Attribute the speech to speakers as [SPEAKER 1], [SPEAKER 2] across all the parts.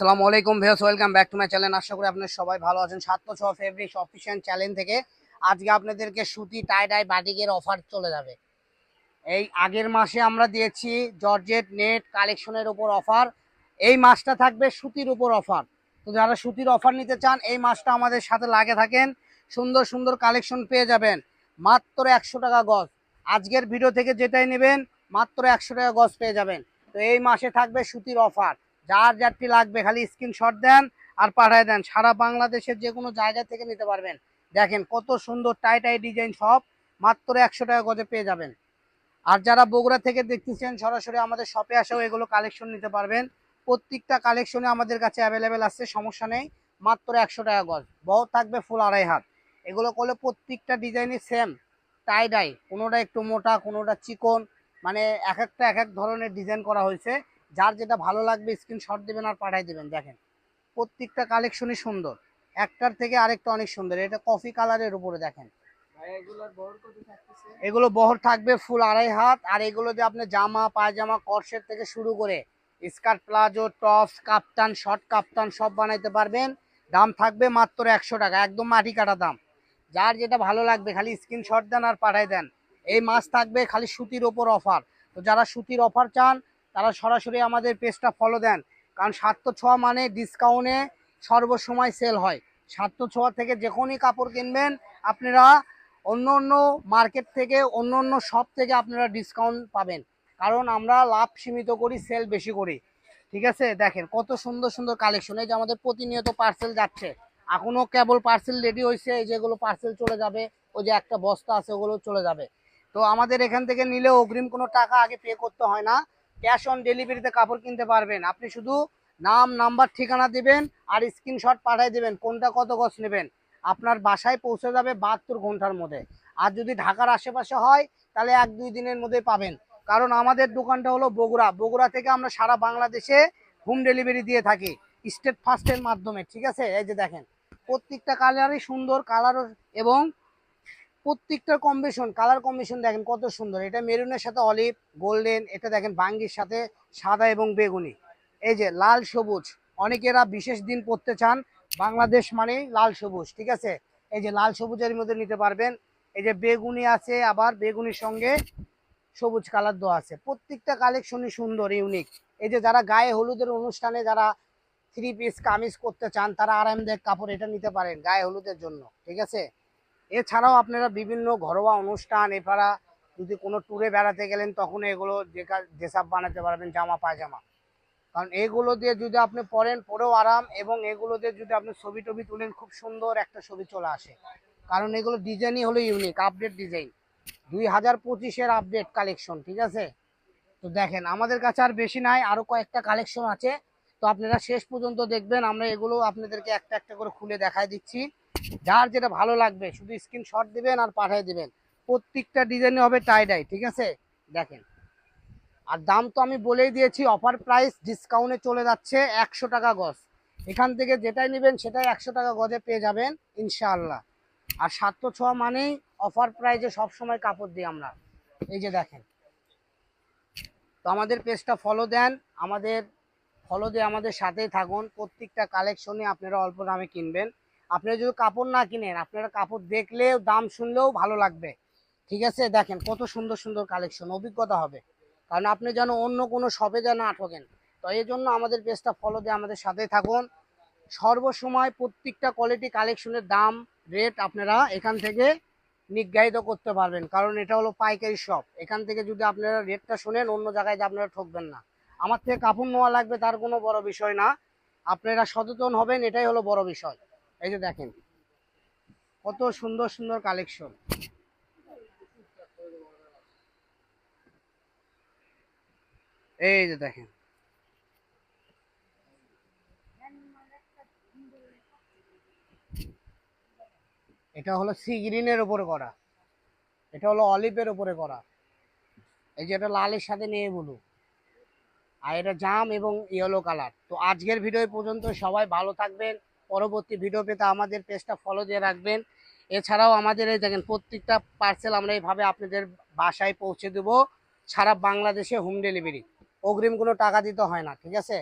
[SPEAKER 1] আসসালামু আলাইকুম viewers, welcome back to my channel. আশা করি আপনারা সবাই ভালো আছেন। সাত ছ ফেব্রিক্স অফিসিয়াল চ্যানেল থেকে আজকে আপনাদেরকে সুতি টাই ডাই বাটিকের অফার চলে যাবে। এই আগের মাসে আমরা দিয়েছি জর্জেট নেট কালেকশনের উপর অফার এই মাসটা থাকবে সুতির উপর অফার তো যারা সুতির অফার নিতে চান, এই মাসটা আমাদের সাথে লাগে থাকেন। সুন্দর সুন্দর কালেকশন পেয়ে যাবেন। মাত্র একশো টাকা গজ। আজকের ভিডিও থেকে যেটাই নেবেন, মাত্র একশো টাকা গজ পেয়ে যাবেন। তো এই মাসে থাকবে সুতির অফার যার যারটি লাগবে খালি স্ক্রিনশট দেন আর পাঠায় দেন। সারা বাংলাদেশের যে কোনো জায়গা থেকে নিতে পারবেন। দেখেন কত সুন্দর টাই টাই ডিজাইন সব। মাত্র একশো টাকা গজে পেয়ে যাবেন। আর যারা বগুড়া থেকে দেখতেছেন, সরাসরি আমাদের শপে আসেও এগুলো কালেকশন নিতে পারবেন। প্রত্যেকটা কালেকশনে আমাদের কাছে অ্যাভেলেবেল আছে, সমস্যা নেই। মাত্র একশো টাকা গজ। বহ থাকবে ফুল আড়াই হাত। এগুলো করলে প্রত্যেকটা ডিজাইনই সেম টাই ডাই কোনোটা একটু মোটা, কোনোটা চিকন। মানে এক একটা এক এক ধরনের ডিজাইন করা হয়েছে। যার যেটা ভালো লাগবে স্ক্রিনশট দেবেন আর পাঠিয়ে দেবেন দেখেন। প্রত্যেকটা কালেকশনই সুন্দর। একটার থেকে আরেকটা অনেক সুন্দর। এটা কফি কালারের উপরে দেখেন। এগুলো বহর থাকবে ফুল আড়াই হাত। আর এগুলো দিয়ে আপনি জামা পায়জামা কর্সেট থেকে শুরু করে skirt palazzo tops kaftan short kaftan সব বানাইতে পারবেন। দাম থাকবে মাত্র একশো টাকা একদম মাটি কাটা দাম। যার যেটা ভালো লাগবে খালি স্ক্রিনশট দেন আর পাঠাই দেন। এই মাছ থাকবে খালি সুতির ওপর অফার তো যারা সুতির অফার চান তারা সরাসরি আমাদের পেজটা ফলো দেন। কারণ সাতশো ছোঁয়া মানে ডিসকাউন্টে সর্বসময় সেল হয়। সাতশো ছোঁয়া থেকে যখনই কাপড় কিনবেন, আপনারা অন্য অন্য মার্কেট থেকে, অন্য অন্য শপ থেকে আপনারা ডিসকাউন্ট পাবেন। কারণ আমরা লাভ সীমিত করি সেল বেশি করি। ঠিক আছে? দেখেন কত সুন্দর সুন্দর কালেকশন এই যে আমাদের প্রতিনিয়ত পার্সেল যাচ্ছে। এখনও কেবল পার্সেল রেডি হয়েছে। এই যেগুলো পার্সেল চলে যাবে। ওই যে একটা বস্তা আছে, ওগুলো চলে যাবে। তো আমাদের এখান থেকে নিলে অগ্রিম কোনো টাকা আগে পে করতে হয় না। ক্যাশ অন ডেলিভারিতে কাপড় কিনতে পারবেন। আপনি শুধু নাম, নাম্বার, ঠিকানা দিবেন আর স্ক্রিনশট পাঠিয়ে দেবেন, কোনটা কত গছ নেবেন। আপনার বাসায় পৌঁছে যাবে বাহাত্তর ঘণ্টার মধ্যে। আর যদি ঢাকার আশেপাশে হয়, তাহলে এক দুই দিনের মধ্যে পাবেন। কারণ আমাদের দোকানটা হলো বগুড়া। বগুড়া থেকে আমরা সারা বাংলাদেশে হোম ডেলিভারি দিয়ে থাকি, স্টেট ফার্স্টের মাধ্যমে। ঠিক আছে? এই যে দেখেন, প্রত্যেকটা কালারই সুন্দর কালার এবং প্রত্যেকটার কম্বিনেশন কালার কম্বিনেশন দেখেন কত সুন্দর। এটা মেরুনের সাথে অলিভ গোল্ডেন এটা দেখেন বাঙ্গির সাথে সাদা এবং বেগুনি। এই যে লাল সবুজ অনেকেরা বিশেষ দিন পড়তে চান বাংলাদেশ মানেই লাল সবুজ, ঠিক আছে? এই যে লাল সবুজের মধ্যে নিতে পারবেন। এই যে বেগুনি আছে, আবার বেগুনির সঙ্গে সবুজ কালার দেওয়া আছে। প্রত্যেকটা কালেকশনই সুন্দর ইউনিক এই যে যারা গায়ে হলুদের অনুষ্ঠানে যারা থ্রি পিস কামিজ করতে চান, তারা আরামদায়ক কাপড় এটা নিতে পারেন গায়ে হলুদের জন্য, ঠিক আছে? এছাড়াও আপনারা বিভিন্ন ঘরোয়া অনুষ্ঠান এছাড়া যদি কোনো ট্যুরে বেড়াতে গেলেন, তখন এগুলো যে ড্রেসআপ বানাতে পারবেন, জামা, পায়জামা। কারণ এগুলো দিয়ে যদি আপনি পরেন, পরেও আরাম এবং এগুলো দিয়ে যদি আপনি ছবি টবি তুলেন, খুব সুন্দর একটা ছবি চলে আসে। কারণ এগুলো ডিজাইনই হলো ইউনিক আপডেট ডিজাইন দুই হাজার পঁচিশের আপডেট কালেকশন ঠিক আছে? তো দেখেন, আমাদের কাছে আর বেশি নাই আরও কয়েকটা কালেকশন আছে। তো আপনারা শেষ পর্যন্ত দেখবেন, আমরা এগুলো আপনাদেরকে একটা একটা করে খুলে দেখাই দিচ্ছি। যার যেটা ভালো লাগবে, শুধু স্ক্রিনশট দিবেন আর পাঠিয়ে দিবেন। প্রত্যেকটা ডিজাইনে হবে টাই ডাই ঠিক আছে? দেখেন। আর দাম তো আমি বলেই দিয়েছি অফার প্রাইস ডিসকাউন্টে চলে যাচ্ছে একশো টাকা গজ। এখান থেকে যেটাই নেবেন সেটাই একশো টাকা গজে পেয়ে যাবেন, ইনশাআল্লাহ। আর সাতশো ছোঁয়া মানেই অফার প্রাইজে সবসময় কাপড় দিই আমরা। এই যে দেখেন। তো আমাদের পেজটা ফলো দেন। আমাদের ফলো দিয়ে আমাদের সাথেই থাকুন। প্রত্যেকটা কালেকশনে আপনারা অল্প দামে কিনবেন। আপনারা যদি কাপড় না কিনেন, আপনারা কাপড় দেখলেও, দাম শুনলেও ভালো লাগবে। ঠিক আছে? দেখেন, কত সুন্দর সুন্দর কালেকশন অভিজ্ঞতা হবে। কারণ আপনি যেন অন্য কোনো শপে যেন আটকেন তো এই জন্য আমাদের পেজটা ফলো দিয়ে আমাদের সাথে থাকুন। সর্বসময় প্রত্যেকটা কোয়ালিটি কালেকশনের দাম রেট আপনারা এখান থেকে নির্ধারিত করতে পারবেন। কারণ এটা হলো পাইকারি শপ এখান থেকে যদি আপনারা রেটটা শোনেন, অন্য জায়গায় যে আপনারা ঠকবেন না। আমার থেকে কাপড় নেওয়া লাগবে তার কোনো বড় বিষয় না। আপনারা সচেতন হবেন, এটাই হলো বড় বিষয়। এই যে দেখেন, কত সুন্দর সুন্দর কালেকশন এই যে দেখেন। এটা হলো সি গ্রিনের উপরে করা। এটা হলো অলিভের উপরে করা। এই যে এটা লালের সাথে নিয়ে বলু আর এটা জাম এবং ইয়েলো কালার তো আজকের ভিডিও পর্যন্ত সবাই ভালো থাকবেন। পরবর্তী ভিডিও পেতে আমাদের পেজটা ফলো দিয়ে রাখবেন। এছাড়াও আমাদের এই দেখেন, প্রত্যেকটা পার্সেল আমরা এইভাবে আপনাদের বাসায় পৌঁছে দেবো। সারা বাংলাদেশে হোম ডেলিভারি অগ্রিম কোনো টাকা দিতে হয় না, ঠিক আছে?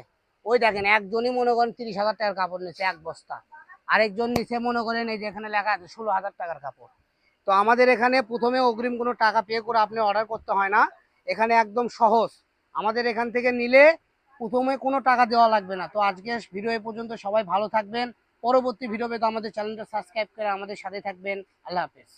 [SPEAKER 1] ওই দেখেন, একজনই মনে করেন তিরিশ হাজার টাকার কাপড় নিচ্ছে এক বস্তা। আরেকজন নিচে মনে করেন এই যে এখানে লেখা আছে, ষোলো হাজার টাকার কাপড়। তো আমাদের এখানে প্রথমে অগ্রিম কোনো টাকা পে করে আপনি অর্ডার করতে হয় না। এখানে একদম সহজ। আমাদের এখান থেকে নিলে প্রথমে কোনো টাকা দেওয়া লাগবে না। তো আজকে ভিডিও এ পর্যন্ত সবাই ভালো থাকবেন। পরবর্তী ভিডিও পেতে আমাদের চ্যানেলটা সাবস্ক্রাইব করে আমাদের সাথে থাকবেন। আল্লাহ হাফেজ।